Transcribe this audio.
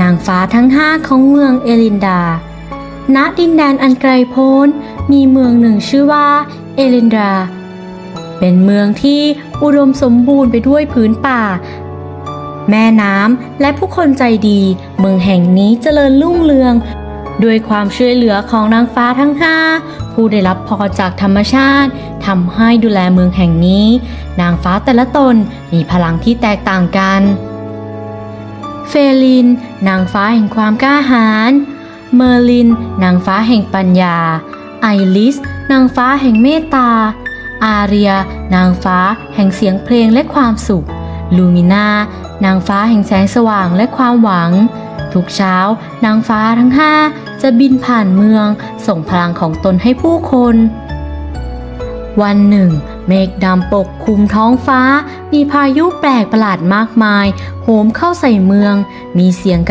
นางฟ้าทั้งห้าของเมืองเอลินดา ณ ดินแดนอันไกลโพ้น มีเมืองหนึ่งชื่อว่าเอลินดา เป็นเมืองที่อุดมสมบูรณ์ไปด้วยพื้นป่า แม่น้ำและผู้คนใจดี เมืองแห่งนี้เจริญรุ่งเรือง ด้วยความช่วยเหลือของนางฟ้าทั้งห้าผู้ได้รับพรจากธรรมชาติทำให้ดูแลเมืองแห่งนี้ นางฟ้าแต่ละตนมีพลังที่แตกต่างกัน เฟลิน นางฟ้าแห่งความกล้าหาญ เมอร์ลิน นางฟ้าแห่งปัญญา ไอริส นางฟ้าแห่งเมตตา อาเรีย นางฟ้าแห่งเสียงเพลงและความสุข ลูมินานางฟ้าแห่งแสงสว่างและความหวัง ทุกเช้า นางฟ้าทั้งห้าจะบินผ่านเมือง ส่งพลังของตนให้ผู้คน วันหนึ่ง เมฆดำปกคลุมท้องฟ้า มีพายุแปลกประหลาดมากมาย โหมเข้าใส่เมือง มีเสียงกระ